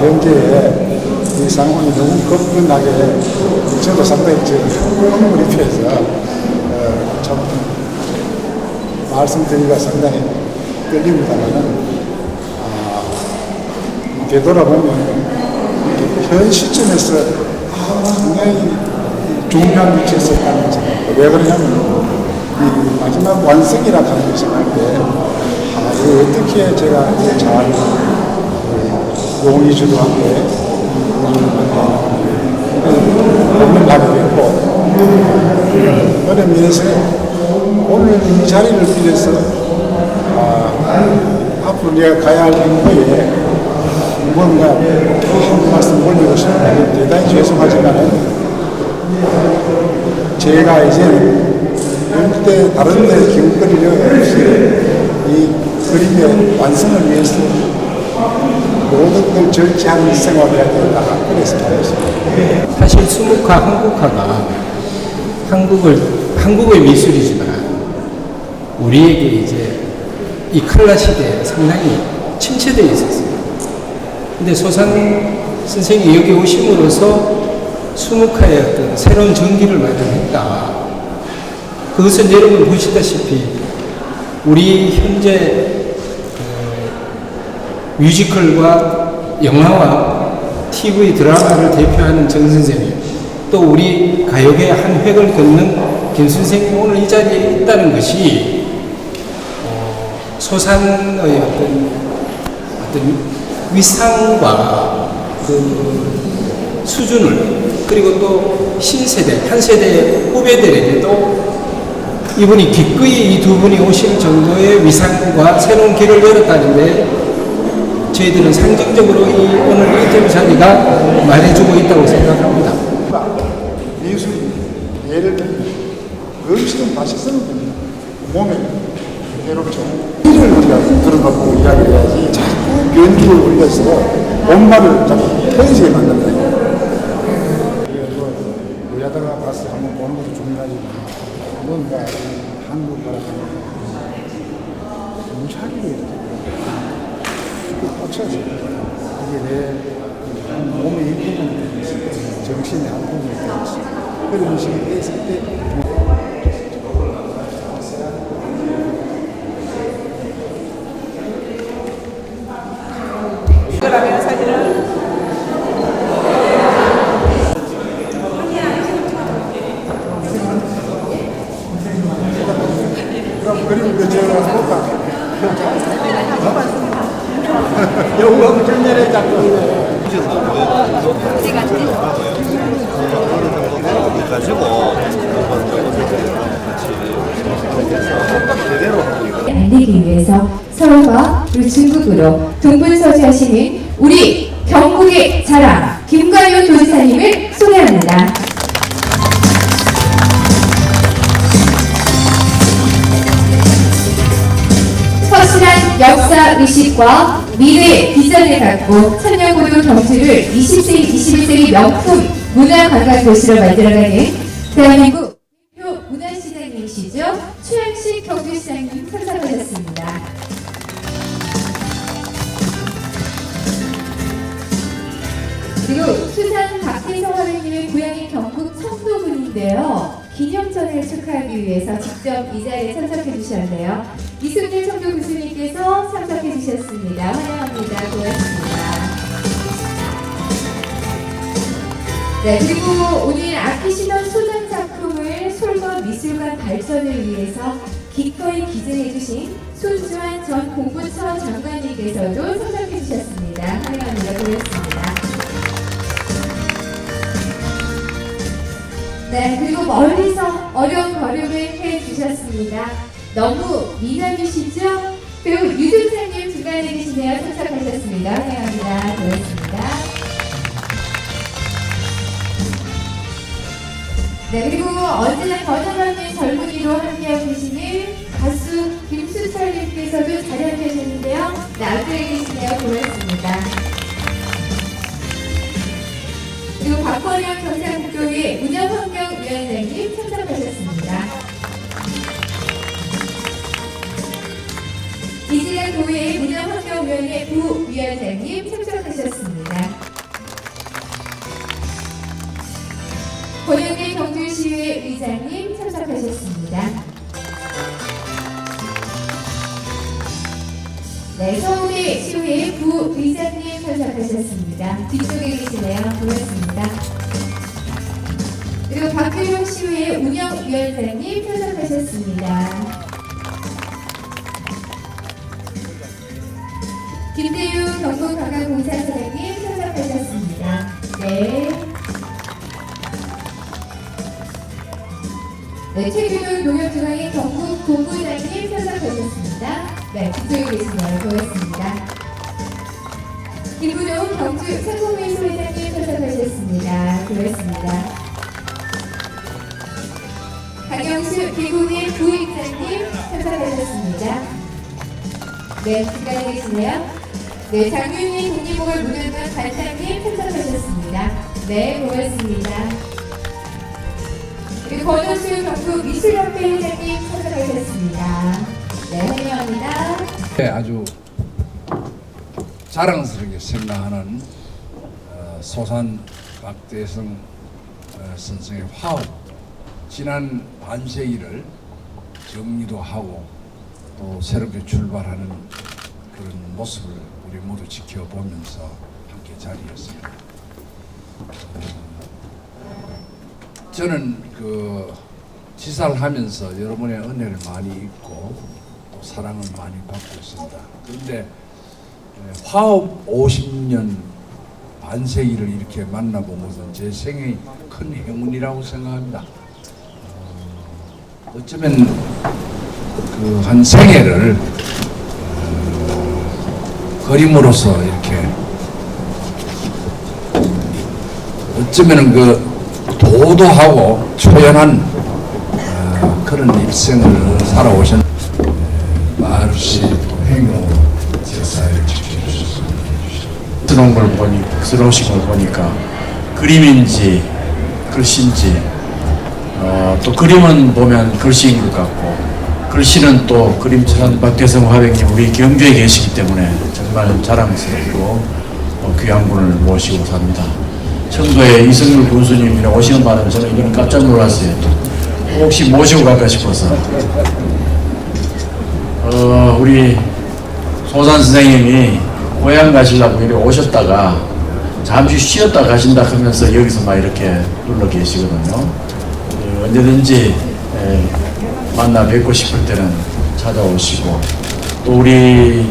현재의 이 상황이 너무 거뜬하게 저도 상당히 지금 흥분이 돼서 어, 참 말씀드리기가 상당히 떨립니다만은 아, 되돌아보면 현 시점에서 아, 상당히 중요한 위치에 있었다는 생각입니다. 왜 그러냐면 이 마지막 완성이라 하는 것을 할때 아, 어떻게 제가 잘 용의주도 함께. 공연하게 됐고. 그런 면에서 오늘 이 자리를 빌어서 아, 앞으로 내가 가야 할 행보에 뭔가 한 말씀 올리고 싶은데 대단히 죄송하지만 제가 이제 절대 다른 데 기웃거릴 여 없이 이 그림의 완성을 위해서 모든 걸 절제하는 생활을 해야 된다. 그래서 말했습니다. 사실 수묵화 한국화가 한국을 한국의 미술이지만 우리에게 이제 이 칼라 시대에 상당히 침체되어 있었어요. 근데 소상 선생이 여기 오심으로써 수묵화의 어떤 새로운 전기를 마련했다. 그것은 여러분 보시다시피 우리 현재 그 뮤지컬과 영화와 TV 드라마를 대표하는 정 선생님, 또 우리 가요계 한 획을 걷는 김 선생님 오늘 이 자리에 있다는 것이 어, 소산의 어떤 어떤 위상과 그 수준을 그리고 또 신세대, 한 세대 후배들에게도 이분이 기꺼이 이 두 분이 오실 정도의 위상과 새로운 길을 열었다는데 저희들은 상징적으로 이 오늘 인터뷰 자리가 말해주고 있다고 생각합니다. 미술이 예를 들면 음식은 맛있으면 됩니다. 몸에 괴롭죠. 이를 우리가 들어놓고 이야기를 해야지 자꾸 변기를 올려서 엄마를 자꾸 편의시게 만든다. 의하다가 가서 한번 보는 것도 중요하지만 뭔가 한국 무작위로 이렇게 꽂혀서 이게 내 몸의 일부분이 있어 정신의 한 부분이 되어 있어 그런 식이 돼 있을 때 그러면 사진은 그럼 그림을 몇 장을 볼까? 영국 전년에 작품 알리기 위해서 서울과 그리고 중국으로 동분서주하시는 우리 경북의 자랑 김관효 도지사님을 소개합니다. 확실한 역사 의식과 미래의 비전을 갖고 천년고도 경주를 20세기, 21세기 명품 문화관광 도시로 만들어가는 대한민국 이순일 청도 교수님께서 참석해 주셨습니다. 환영합니다. 고맙습니다. 네, 그리고 오늘 아끼시던 소장 작품을 솔과 미술관 발전을 위해서 기꺼이 기증해 주신 손주환 전 공부처 장관님께서도 참석해 주셨습니다. 환영합니다. 고맙습니다. 네, 그리고 멀리서 어려운 걸음을 해 주셨습니다. 너무 미남이시죠? 배우 유준상님 중간에 계시네요. 참석하셨습니다. 환영합니다. 고맙습니다. 네, 그리고 언제나 변함없는 젊은이로 함께하고 계시는 가수 김수철님께서도 자리에 계셨는데요. 네, 앞쪽에 계시네요. 고맙습니다. 그리고 박원영 경상북도의 운영환경위원장님 참석하셨습니다. 도의 운영위원회 부위원장님 참석하셨습니다. 권영대 경주시의회 의장님 참석하셨습니다. 네, 서울대 시의회 부의장님 참석하셨습니다. 뒤쪽에 계시네요. 고맙습니다. 그리고 박규용 시의회 운영위원장님 참석하셨습니다. 경북관광공사사장님 참석하셨습니다. 네. 네, 최규동 농협중앙회 경북본부장님 참석하셨습니다. 네, 뒤쪽에 계시네요. 고맙습니다. 김부종 경주 상공회소회장님 참석하셨습니다. 고맙습니다. 강영수 개구리 부의장님 참석하셨습니다. 네, 계시네요. 네, 장윤희 독립목을 문화관 관장님 참석하셨습니다. 네, 고맙습니다. 그리고 권호수 경북 미술협회 회장님 참석하셨습니다. 네, 환영합니다. 네, 아주 자랑스럽게 생각하는 어, 소산 박대성 어, 선생의 화업 지난 반세기를 정리도 하고 또 새롭게 출발하는 그런 모습을 우리 모두 지켜보면서 함께 자리했습니다. 어, 저는 그 지사를 하면서 여러분의 은혜를 많이 입고 또 사랑을 많이 받고 있습니다. 그런데 에, 화업 50년 반세기를 이렇게 것은 제 생의 큰 행운이라고 생각합니다. 어, 어쩌면 그 한 생애를 어, 그림으로서 이렇게 어쩌면 그 도도하고 초연한 어, 그런 일생을 살아오신 마르시 행로 제사를 지켜주셨습니다. 스러운 걸 보니 스러우신 걸 보니까 그림인지 글씨인지 어, 또 그림은 보면 글씨인 것 같고 글씨는 또 그림처럼 박대성 화백님 우리 경주에 계시기 때문에 정말 자랑스럽고 어, 귀한 분을 모시고 삽니다. 청도에 이승률 군수님이 오시는 바람에 저는 이거는 깜짝 놀랐어요. 혹시 모시고 갈까 싶어서 어, 우리 소산 선생님이 고향 가시려고 이렇게 오셨다가 잠시 쉬었다 가신다 하면서 여기서 막 이렇게 눌러 계시거든요. 어, 언제든지 에, 만나 뵙고 싶을 때는 찾아오시고 또 우리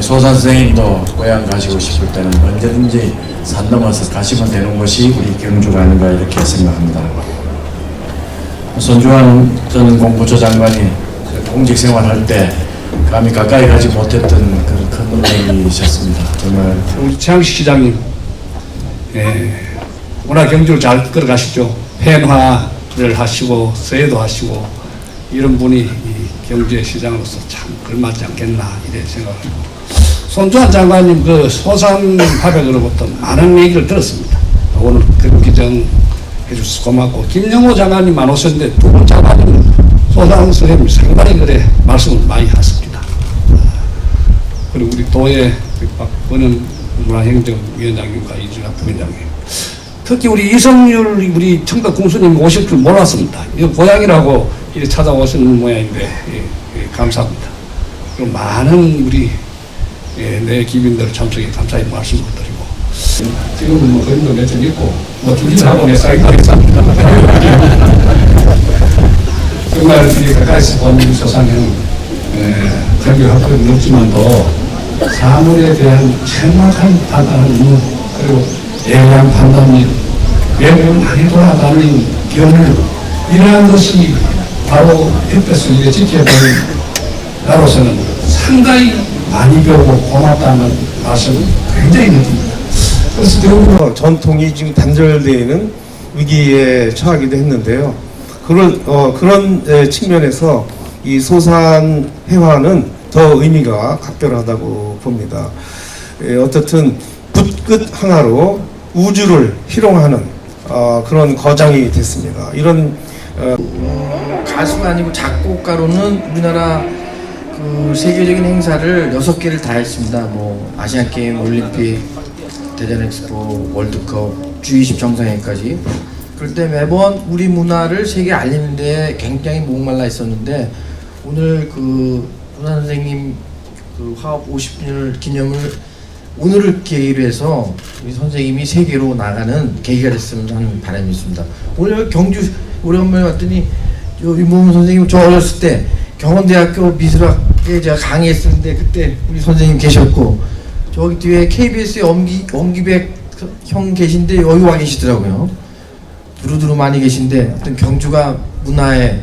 소산 선생님도 고향 가시고 싶을 때는 언제든지 산 넘어서 가시면 되는 곳이 우리 경주가 아닌가 이렇게 생각합니다. 손주환 전 공부처 장관이 공직 생활할 때 감히 가까이 가지 못했던 그런 큰 분이셨습니다. 정말 우리 최양식 시장님, 예, 워낙 경주를 잘 끌어가시죠. 팬화를 하시고 서예도 하시고 이런 분이 이 경주의 시장으로서 참 걸맞지 않겠나 이래 생각하고 손주환 장관님 그 소산 화백으로부터 많은 얘기를 들었습니다. 오늘 그런 기정 해주셔서 고맙고 김영호 장관님 안 오셨는데 두 장관님 소산 선생님 상당히 그래 말씀을 많이 하십니다. 그리고 우리 도의 그 박원은 문화행정위원장님과 이준하 부위원장님 특히 우리 이성률 우리 청도 공수님 오실 줄 몰랐습니다. 이거 고향이라고 찾아오시는 모양인데 예, 예, 감사합니다. 그리고 많은 우리 예, 내 기빈들 참석에 감사의 말씀을 드리고 지금은 뭐 그림도 몇점 있고 뭐 주진하고 내 사이가 있습니다. 정말 이 가까이서 본 소상은 경기 학교는 없지만도 사물에 대한 정확한 판단을 있는 그리고 예리한 판단이 외국을 많이 돌아다닌 경우 이러한 것이 바로 이렇게 지켜보는 나로서는 상당히 많이 배우고 고맙다는 말씀을 굉장히 느낍니다. 그래서 배우고 어, 전통이 지금 단절되어 있는 위기에 처하기도 했는데요. 그런 어, 그런 에, 측면에서 이 소산 회화는 더 의미가 각별하다고 봅니다. 에, 어떻든 붓끝 하나로 우주를 희롱하는 어, 그런 거장이 됐습니다. 이런 가수가 아니고 작곡가로는 우리나라 그 세계적인 행사를 여섯 개를 다 했습니다. 뭐 아시안 게임, 올림픽, 대전 엑스포, 월드컵, G20 정상회의까지. 그럴 때 매번 우리 문화를 세계에 알리는 데 굉장히 목말라 있었는데 오늘 그 문화 선생님 그 화업 50주년을 기념을 오늘을 계기로 해서 우리 선생님이 세계로 나가는 계기가 됐으면 하는 바람이 있습니다. 오늘 경주 오래간만에 왔더니 저 유모문 선생님 저 어렸을 때 경원대학교 미술학에 제가 강의했었는데 그때 우리 선생님 계셨고 저기 뒤에 KBS의 엄기, 엄기백 형 계신데 여기 와 계시더라고요. 두루두루 많이 계신데 어떤 경주가 문화에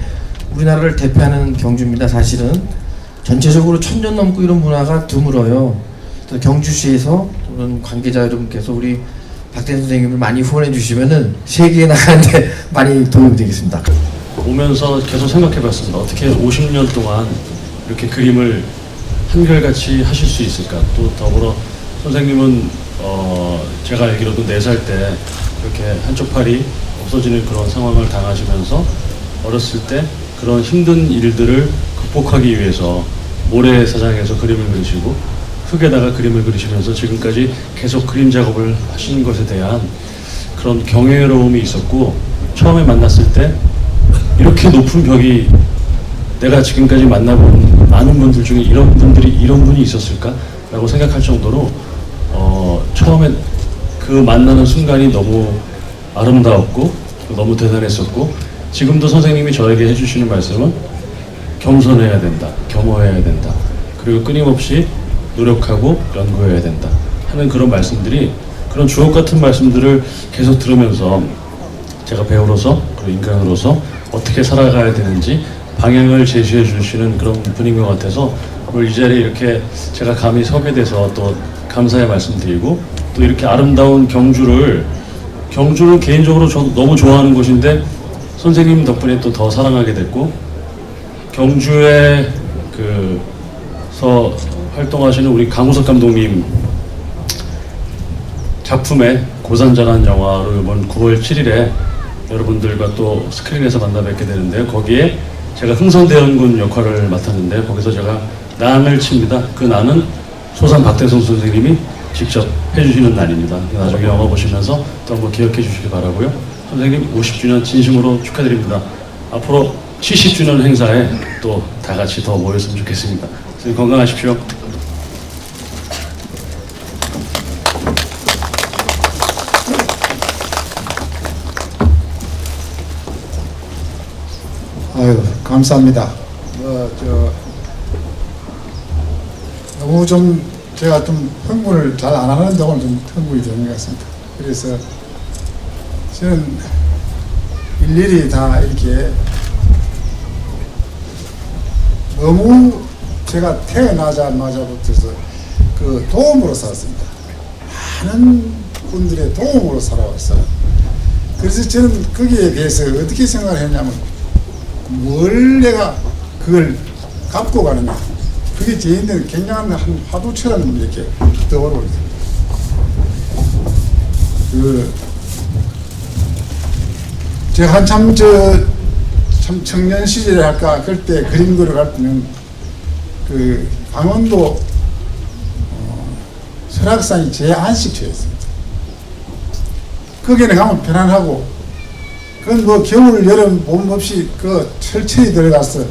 우리나라를 대표하는 경주입니다. 사실은 전체적으로 천년 넘고 이런 문화가 드물어요. 경주시에서 또는 관계자 여러분께서 우리 박대 선생님을 많이 후원해 주시면은 세계에 나가는데 많이 도움이 되겠습니다. 오면서 계속 생각해 봤습니다. 어떻게 50년 동안 이렇게 그림을 한결같이 하실 수 있을까? 또 더불어 선생님은 어 제가 알기로도 4살 때 이렇게 한쪽 팔이 없어지는 그런 상황을 당하시면서 어렸을 때 그런 힘든 일들을 극복하기 위해서 모래사장에서 그림을 그리시고 흙에다가 그림을 그리시면서 지금까지 계속 그림 작업을 하신 것에 대한 그런 경외로움이 있었고 처음에 만났을 때 이렇게 높은 벽이 내가 지금까지 만나본 많은 분들 중에 이런 분들이 이런 분이 있었을까라고 생각할 정도로 어, 처음에 그 만나는 순간이 너무 아름다웠고 너무 대단했었고 지금도 선생님이 저에게 해주시는 말씀은 겸손해야 된다, 겸허해야 된다, 그리고 끊임없이 노력하고 연구해야 된다 하는 그런 말씀들이 그런 주옥 같은 말씀들을 계속 들으면서 제가 배우로서 그리고 인간으로서 어떻게 살아가야 되는지 방향을 제시해 주시는 그런 분인 것 같아서 오늘 이 자리에 이렇게 제가 감히 서게 돼서 또 감사의 말씀드리고 또 이렇게 아름다운 경주를 경주를 개인적으로 저도 너무 좋아하는 곳인데 선생님 덕분에 또 더 사랑하게 됐고 경주에 그서 활동하시는 우리 강우석 감독님 작품의 고산장한 영화로 이번 9월 7일에 여러분들과 또 스크린에서 만나 뵙게 되는데요. 거기에 제가 흥성대원군 역할을 맡았는데 거기서 제가 난을 칩니다. 그 난은 소산 박대성 선생님이 직접 해주시는 날입니다. 나중에 영화 보시면서 또 한번 기억해 주시기 바라고요. 선생님 50주년 진심으로 축하드립니다. 앞으로 70주년 행사에 또 다 같이 더 모였으면 좋겠습니다. 선생님 건강하십시오. 감사합니다. 뭐, 저, 너무 좀 제가 좀 흥분을 잘 안 하는데 오늘 좀 흥분이 되는 것 같습니다. 그래서 저는 일일이 다 이렇게 너무 제가 태어나자마자부터서 그 도움으로 살았습니다. 많은 분들의 도움으로 살아왔어요. 그래서 저는 거기에 대해서 어떻게 생각을 했냐면 뭘 내가 그걸 갖고 가느냐. 그게 저희한테는 굉장한 한 화두처럼 이렇게 떠오르고 있습니다. 그, 제가 한참 저, 참 청년 시절에 할까, 그때 그림 그려갈 때는 그 강원도 어, 설악산이 제 안식처였습니다. 거기는 가면 편안하고 그건 뭐 겨울 여름 봄 없이 그 철저히 들어가서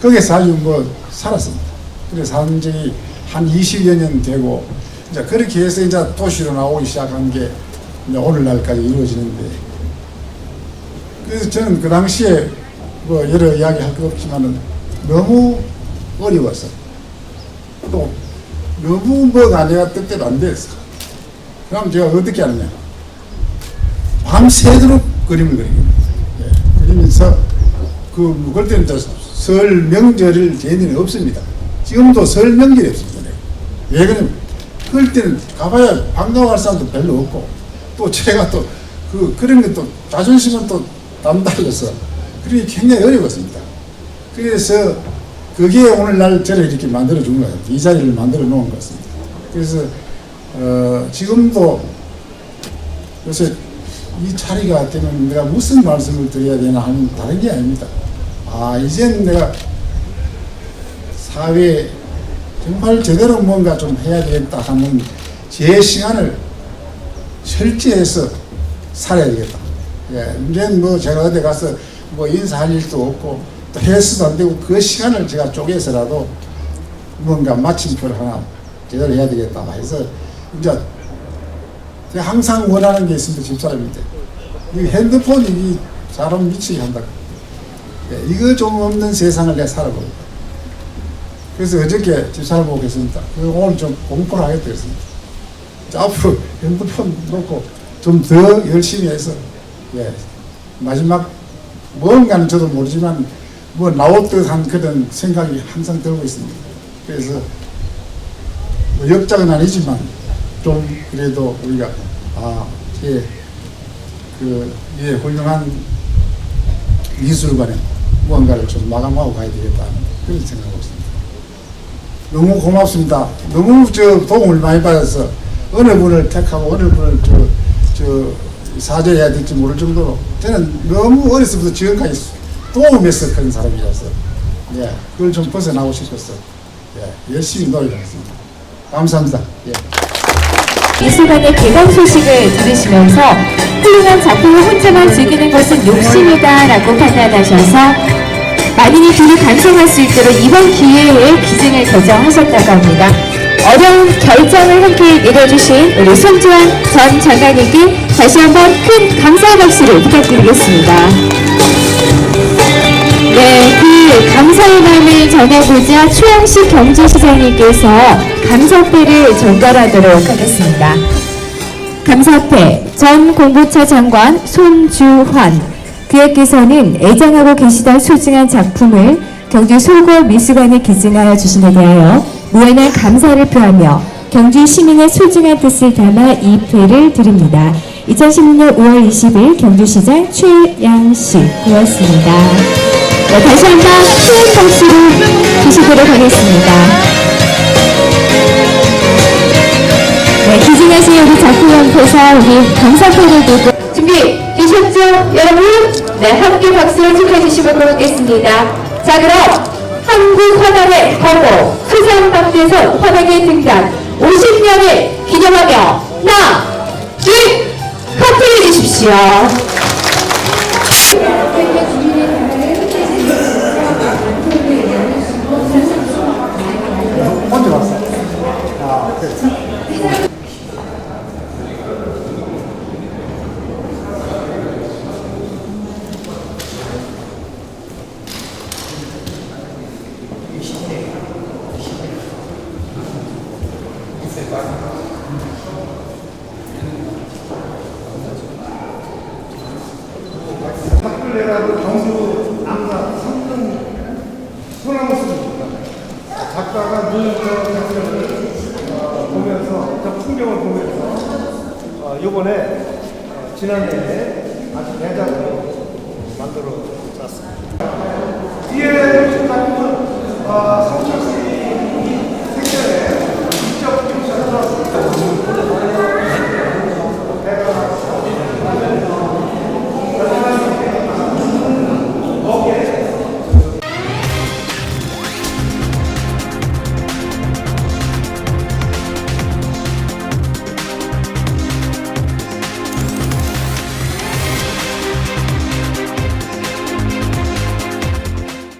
거기서 아주 뭐 살았습니다. 그래서 산 적이 한 20여 년 되고 이제 그렇게 해서 이제 도시로 나오기 시작한 게 이제 오늘날까지 이루어지는데 그래서 저는 그 당시에 뭐 여러 이야기 할 것 없지만은 너무 어려웠어. 또 너무 뭐가 내가 뜻대로 안 됐어. 그럼 제가 어떻게 하느냐. 밤새도록 그림을 그립니다. 예, 그리면서 그 그럴 때는 설 명절을 저희들은 없습니다. 지금도 설 명절이 없습니다. 내가. 왜 그러냐면 그럴 때는 가봐야 반가워할 사람도 별로 없고 또 제가 또 그 그런 것도 자존심은 또 남달라서 그게 굉장히 어려웠습니다. 그래서 그게 오늘날 저를 이렇게 만들어 준 거예요. 이 자리를 만들어 놓은 것 같습니다. 그래서 어, 지금도 요새 이 자리가 되면 내가 무슨 말씀을 드려야 되나 하는 다른 게 아닙니다. 아, 이젠 내가 사회에 정말 제대로 뭔가 좀 해야 되겠다 하는 제 시간을 철저해서 살아야 되겠다. 예, 이제는 뭐 제가 어디 가서 뭐 인사할 일도 없고 또 헬스도 안 되고 그 시간을 제가 쪼개서라도 뭔가 마침표를 하나 제대로 해야 되겠다 해서 이제 제가 항상 원하는 게 있습니다 집사람인데 이 핸드폰이 이 사람 미치게 한다. 예, 이거 좀 없는 세상을 내가 살아보겠다. 그래서 어저께 집사람 보고 계십니다. 오늘 좀 공부를 하겠다. 자, 앞으로 핸드폰 놓고 좀 더 열심히 해서 예, 마지막 뭔가는 저도 모르지만 뭐 나올 듯한 그런 생각이 항상 들고 있습니다. 그래서 뭐 역작은 아니지만 좀 그래도 우리가 아, 예, 그, 예, 훌륭한 미술관에 무언가를 좀 마감하고 가야 되겠다 그런 생각하고 있습니다. 너무 고맙습니다. 너무 저 도움을 많이 받아서 어느 분을 택하고 어느 분을 저, 저 사죄해야 될지 모를 정도로 저는 너무 어려서부터 지금까지 도움에서 큰 사람이라서 예, 그걸 좀 벗어나고 싶어서 예, 열심히 노력하겠습니다. 감사합니다. 예. 미술관의 개관 소식을 들으시면서 훌륭한 작품을 혼자만 즐기는 것은 욕심이다 라고 판단하셔서 많이들 둘이 감상할 수 있도록 이번 기회에 기증을 결정하셨다고 합니다. 어려운 결정을 함께 내려주신 우리 손주환 전 장관님께 다시 한번 큰 감사의 박수를 부탁드리겠습니다. 네, 그 감사의 마음을 전해보자 최영식 경제시장님께서 감사패를 전달하도록 하겠습니다. 감사패 전 공보차 장관 손주환 그에게서는 애장하고 계시던 소중한 작품을 경주 솔골 미술관에 기증하여 주심에 대하여 무한한 감사를 표하며 경주 시민의 소중한 뜻을 담아 이 패를 드립니다. 2016년 5월 20일 경주시장 최양식 고맙습니다. 네, 다시 한번 큰 박수를 주시도록 하겠습니다. 네, 기증하신 우리 작품연표사 우리 감사표를 두고 준비 되셨죠 여러분? 네, 함께 박수를 축하해 주시면 고맙겠습니다. 자 그럼 한국 화단의 거고 수상박대선 화단의 등단 50년을 기념하며 하나 둘 커플해 주십시오. Thank. 지난해에 아주 대작으로 만들어 놨습니다. 뒤에 작품은 어, 성철 씨